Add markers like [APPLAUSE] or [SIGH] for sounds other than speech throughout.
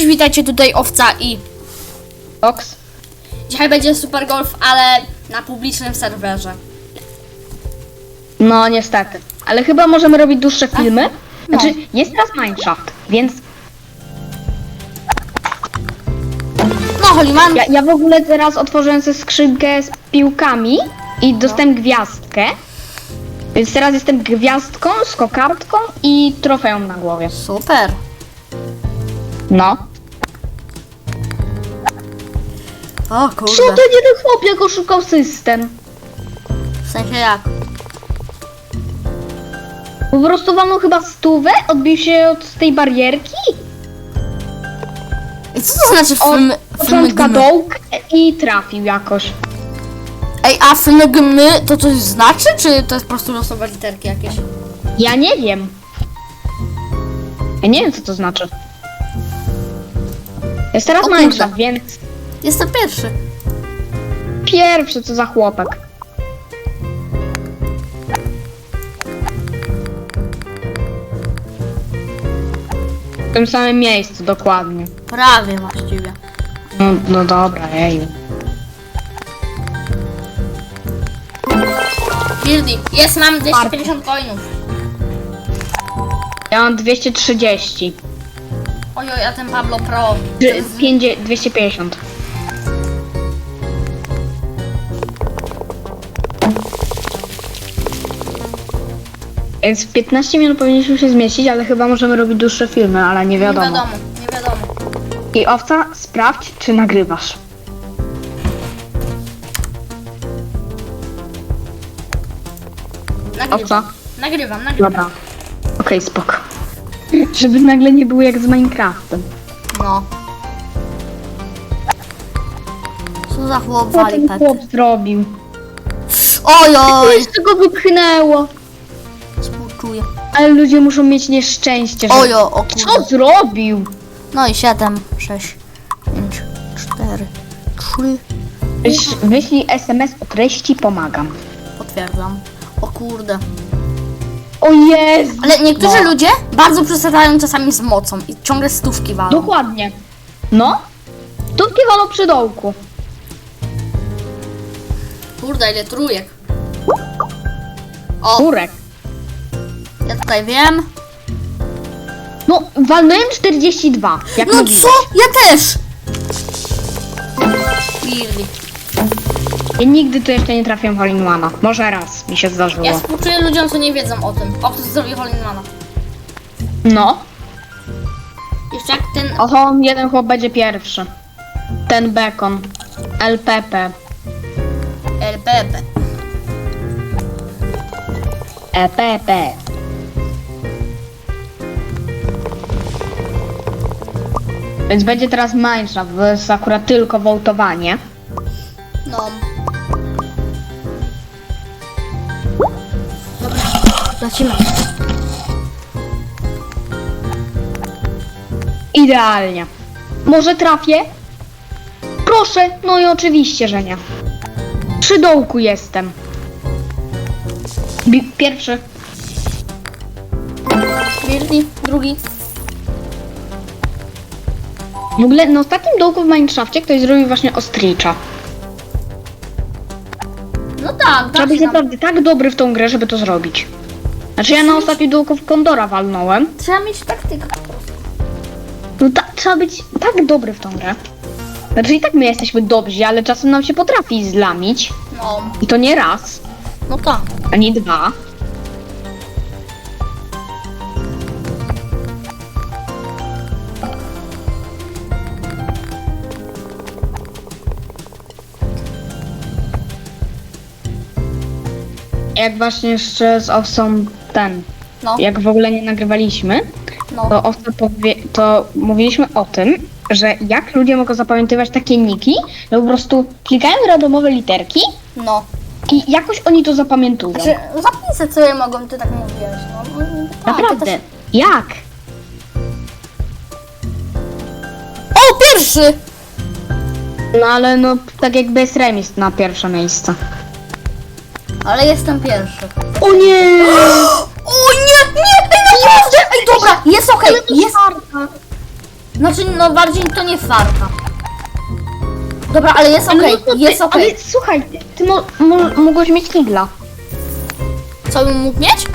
Cześć, witajcie tutaj Owca i Oks. dzisiaj będzie Super Golf, ale na publicznym serwerze. No niestety. Ale chyba możemy robić dłuższe filmy. Znaczy, jest teraz Minecraft, więc No, Holiman, ja, ja w ogóle teraz otworzyłem sobie skrzynkę z piłkami i dostałem gwiazdkę. Więc teraz jestem gwiazdką, skokardką i trofeum na głowie. super. No. O Co kurde, ten chłop, jak oszukał system? w sensie jak? Po prostu walnął chyba stówę, odbił się od tej barierki, I co to znaczy film, początka dołka i trafił jakoś. Ej, a flegmy to coś znaczy, czy to jest po prostu losowe literki jakieś? Ja nie wiem. Ja nie wiem, co to znaczy. Jest teraz O kurde. Minecraft, więc Jestem pierwszy. pierwszy co za chłopak. W tym samym miejscu, dokładnie. Prawie właściwie. No, no dobra, ej. Gildi, jest, mam 250 coinów. Ja mam 230. Ojoj, a ten Pablo Pro. Pięćdzie- 250. Więc w 15 minut powinniśmy się zmieścić, ale chyba możemy robić dłuższe filmy, ale nie Nie wiadomo. wiadomo, nie wiadomo. I owca, sprawdź, czy nagrywasz. Nagrywam. Owca? Nagrywam, nagrywam. Dobra. Okej, spoko. Żeby nagle nie było jak z Minecraftem. No. Co za chłop Co wali ten pety? chłop zrobił? Ojoj! Jeszcze go wypchnęło. Współczuję. Ale ludzie muszą mieć nieszczęście, że... Ojo, o Co kurde. zrobił? No i 7, 6, 5, 4, 3. Wyś, wyślij SMS o treści pomagam. Potwierdzam. O kurde. O Jezu! Ale niektórzy No. ludzie bardzo przesadzają czasami z mocą i ciągle stówki walą. Dokładnie. No? Tutki walą przy dołku. Kurde, ile trójek. O, Kurek. Ja tutaj wiem. No, walnąłem 42, jak No mówiłeś. co? Ja też! Really. Ja nigdy tu jeszcze nie trafiłem w All-in-One'a. Może raz mi się zdarzyło. Ja współczuję ludziom, co nie wiedzą o tym. O, kto zrobił Holinmana. No. Jeszcze jak ten... Oho, jeden chłop będzie pierwszy. Ten bekon. LPP. LPP. EPP. Więc będzie teraz Minecraft, bo jest akurat tylko wołtowanie. No. Dobra, lecimy. Idealnie. Może trafię? Proszę, no i oczywiście, że nie. Przy dołku jestem. Bi- pierwszy. Drugi. W ogóle na ostatnim dołku w Minecrafcie ktoś zrobił właśnie ostricza. No tak, Trzeba tak. być się tam- naprawdę tak dobry w tą grę, żeby to zrobić. Znaczy ja na ostatnim dołku w Kondora walnąłem. Trzeba mieć taktykę. No ta, trzeba być tak dobry w tą grę. Znaczy i tak my jesteśmy dobrzy, ale czasem nam się potrafi zlamić. No. I to nie raz, No tak. ani dwa. Jak właśnie jeszcze z Owsą ten, No. jak w ogóle nie nagrywaliśmy, No. to, Owca powie, to mówiliśmy o tym, że jak ludzie mogą zapamiętywać takie niki, że po prostu klikają randomowe literki No. i jakoś oni to zapamiętują. Znaczy, zapisać sobie mogą, ty tak mówiłeś. No. no, tak, to Naprawdę. też- Jak? O, pierwszy! No ale no tak jakby jest remis na pierwsze miejsce. Ale jestem pierwszy. O nie! [GASPS] O nie, nie, ej, naprawdę! Ej, dobra, jest okej, jest. Znaczy, no bardziej to nie farta. Dobra, ale jest okej, no to ty- jest okej. Ale słuchaj, ty mo, mo, mogłeś mieć igla. Co bym mógł mieć?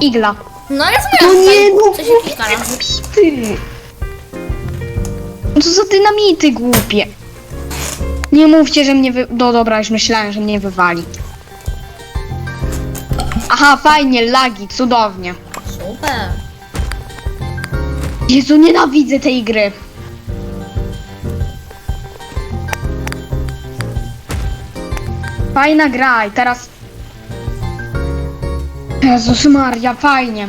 Igla. No ja No zmieniam nie, no Coś jakiś. No co za dynamity głupie. Nie mówcie, że mnie wy... No dobra, już myślałem, że mnie wywali. Aha, fajnie, lagi, cudownie. Super. Jezu, nienawidzę tej gry. Fajna gra i teraz... Jezus Maria, fajnie.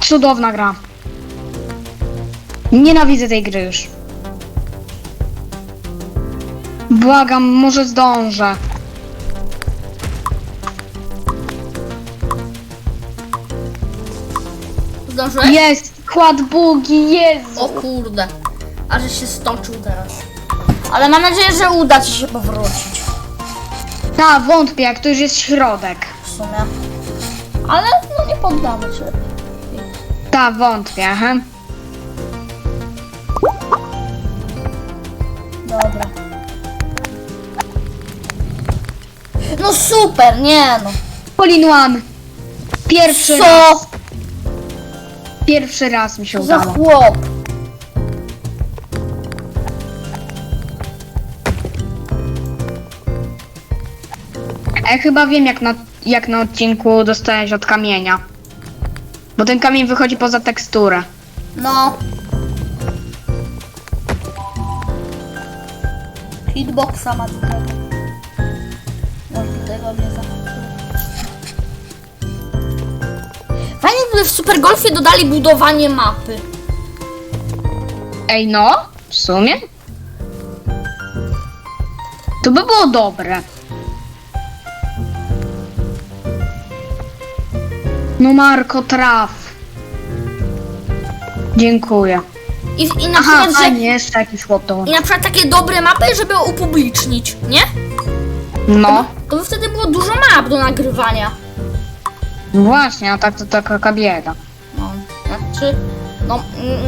Cudowna gra. Nienawidzę tej gry już. Błagam, może zdążę. Zdążyłeś? Jest! Kład bugi, Jezu! O kurde. A że się stoczył teraz. Ale mam nadzieję, że uda ci się powrócić. Ta, wątpię, jak to już jest środek. W sumie. Ale no nie poddamy się. Ta, wątpię, aha. Dobra. No super, nie no. All in one. Pierwszy raz. Pierwszy raz mi się za udało. chłop? Ja chyba wiem, jak na, jak na odcinku dostałeś od kamienia. Bo ten kamień wychodzi poza teksturę. No. Hitboxa ma tego. Gdyby w Super Golfie dodali budowanie mapy. Ej, no, w sumie. To by było dobre. No Marko, traf. Dziękuję. I, i na Aha, przykład, że, fajnie, chłop to. I na przykład takie dobre mapy, żeby upublicznić, nie? No, To by wtedy było dużo map do nagrywania. Właśnie, a tak to taka bieda. No, znaczy, no,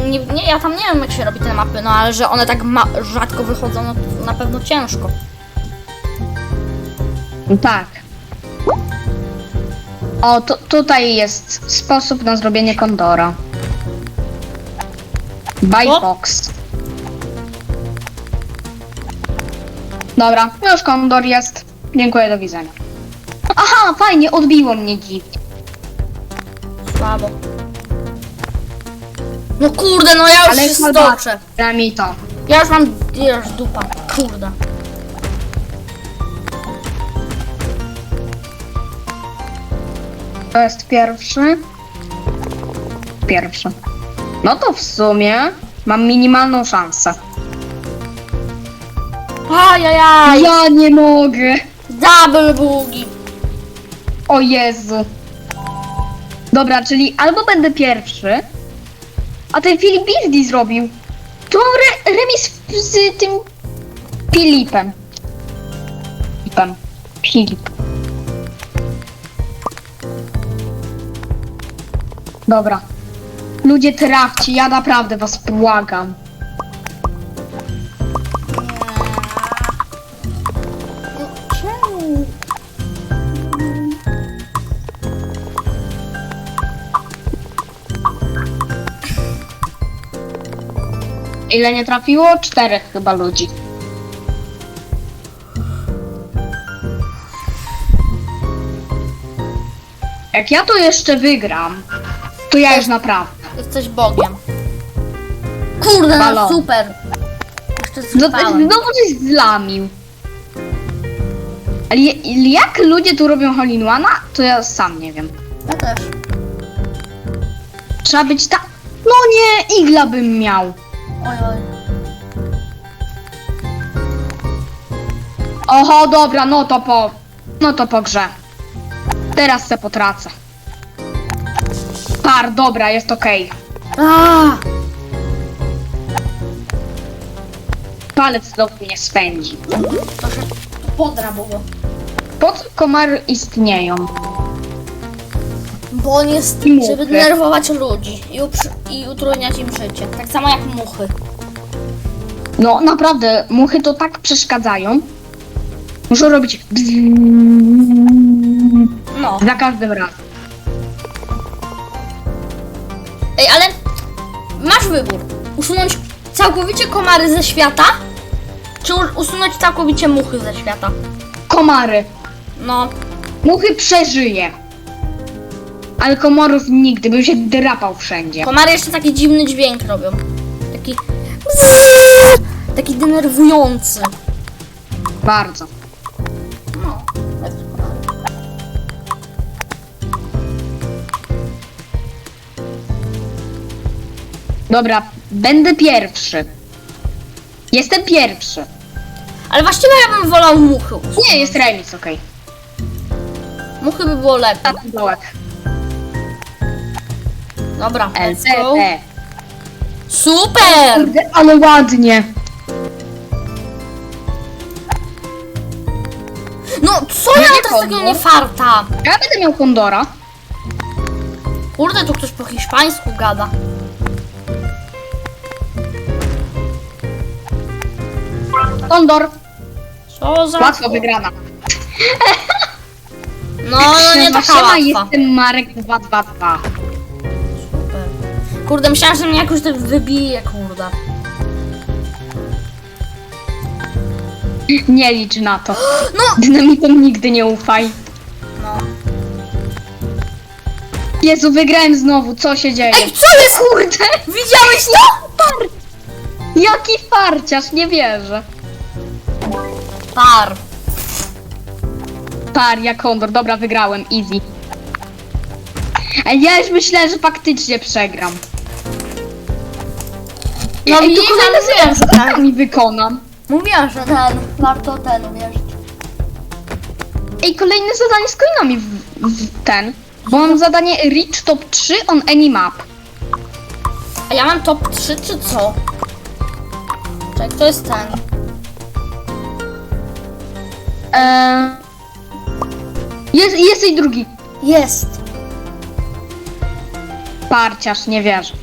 nie, nie, ja tam nie wiem jak się robi te mapy, no ale że one tak ma, rzadko wychodzą, no to na pewno ciężko. Tak. O, tu, tutaj jest sposób na zrobienie kondora. Buy O. box. Dobra, już kondor jest. Dziękuję, do widzenia. Aha, fajnie, odbiło mnie dzik. Słabo. No kurde, no ja już Ale się chyba- stoczę. Da mi to. Ja już mam, już dupa, kurde. To jest pierwszy. Pierwszy. No to w sumie mam minimalną szansę. Ajajaj, Ja nie mogę. double bugi. O Jezu. Dobra, czyli albo będę pierwszy, a ten Filip Beardy zrobił. Tu mam re remis z tym Filipem. Filipem. Filip. Dobra. Ludzie trafcie, ja naprawdę was błagam. Ile nie trafiło? Czterech chyba ludzi. Jak ja to jeszcze wygram, to ja już naprawdę. Jesteś bogiem. Kurde, no Balon. super. Jeszcze No, złapałem. znowu coś zlamił. Ale je- jak ludzie tu robią Hole in One'a, to ja sam nie wiem. Ja też. Trzeba być tak... No nie, igla bym miał. Oj, oj. Oho, dobra, no to po... No to po grze. Teraz se potracę. Par, dobra, jest okej. A, Palec do mnie spędzi. to się podra było. Pod komary istnieją. Bo on jest, muchy. żeby denerwować ludzi i, uprzy- i utrudniać im życie. Tak samo jak muchy. No naprawdę, muchy to tak przeszkadzają. Muszą robić No. za każdym razem. Ej, ale masz wybór. Usunąć całkowicie komary ze świata, czy u- usunąć całkowicie muchy ze świata. Komary. No, Muchy przeżyje. Ale komorów nigdy, bym się drapał wszędzie. komary jeszcze taki dziwny dźwięk robią. Taki... Taki denerwujący. Bardzo. No. Dobra, będę pierwszy. Jestem pierwszy. Ale właściwie ja bym wolał muchy. Nie, jest remis, okej. Muchy by było lepiej. Okay. dołek. Dobra, let's go. LCD. Super! Kurde, ale ładnie. No co ja mam teraz takiego nie farta? Ja będę miał kondora. Kurde, tu ktoś po hiszpańsku gada. Kondor. Co za... Łatwo wygrana. No, no nie taka Siema, łatwa. jestem Marek 222. Kurde, myślałam, że mnie jakoś tak wybije, kurde. Nie licz na to. [GASPS] No! Dynamitom nigdy nie ufaj. No. Jezu, wygrałem znowu, co się dzieje? Ej, co jest? kurde! Widziałeś to? Far... Jaki farciarz, nie wierzę. Par. Paria Kondor, dobra, wygrałem, easy. Ej, ja już myślałem, że faktycznie przegram. No to kolejne wiem, że zadanie tak. mi wykonam. Mówiłam, że ten, warto ten uwierzyć. Ej, kolejne zadanie z coinami w, w ten. Bo mam zadanie Reach Top 3 on any map. A ja mam top 3 czy co? Czekaj, kto jest ten? Eee... Jest, jest i drugi. Jest. Parciarz, nie wierzę.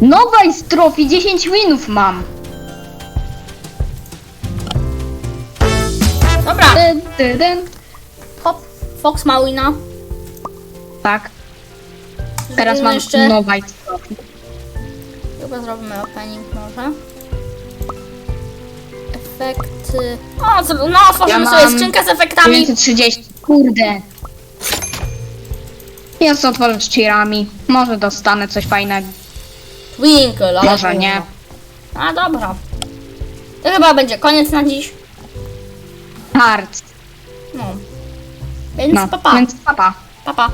Nowa jest trofi, 10 winów mam. Dobra, Dyn, dyn, dyn. hop. Fox ma wina. Tak, teraz Zrobimy mam jeszcze... nowa jest trofi. Chyba zrobimy opening może. Efekty... O, co, no otworzymy Ja sobie mam skrzynkę z efektami. 930, kurde. Ja sobie otworzę cheerami. Może dostanę coś fajnego. Twinkle, ale Może nie. A dobra. To chyba będzie koniec na dziś. Hard. No. Więc No, papa. więc papa. Papa.